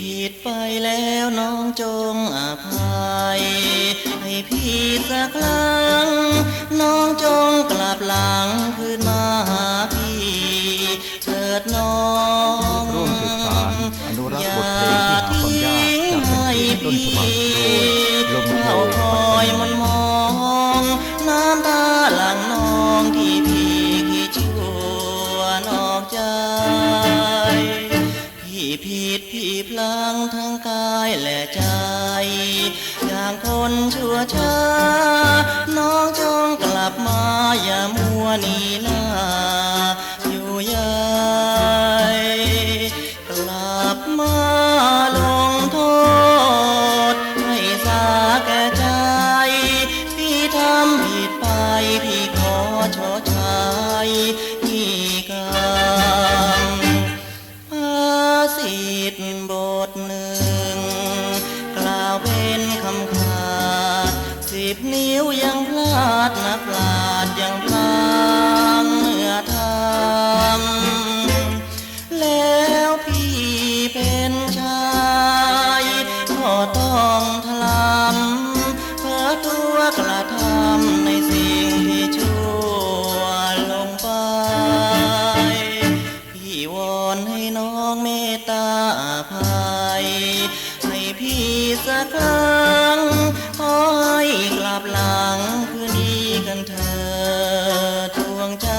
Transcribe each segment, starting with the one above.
ผิดไปแล้วน้องจงอภัย ให้พี่สักครั้ง น้องจงกลับหลังคืนมาหาพี่เถิดน้องร่วมสืบสานอนุรักษ์บทเพลงที่หาความยากจากแผ่นเสียงต้นฉบับโดยลมโชเข้ายคอยมันมองน้ำตา ผิดพี่พลังทั้งกายและใจ อย่างคนชั่วช้า น้องจงกลับมาอย่ามัวหนีหนาอยู่ใยกลับมาลงโทษ ให้สาแก่ใจ พี่ทำผิดไปพี่ขอชดใช้ อนให้น้องเมตตาภัยให้พี่สักครั้งขอให้กลับหลังคืนดีกันเถิดวงใจ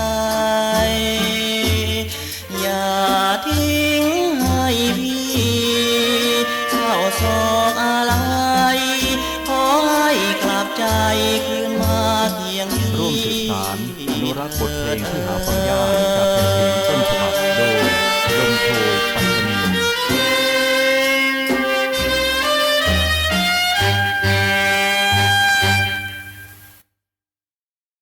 อย่าทิ้งให้พี่เข้าโศกอะไรขอให้กลับใจคืนมาเคียงพี่ร่วมสืบสานอนุรักษ์บทเพลงที่หาความยากเพลงต้นฉบับโดย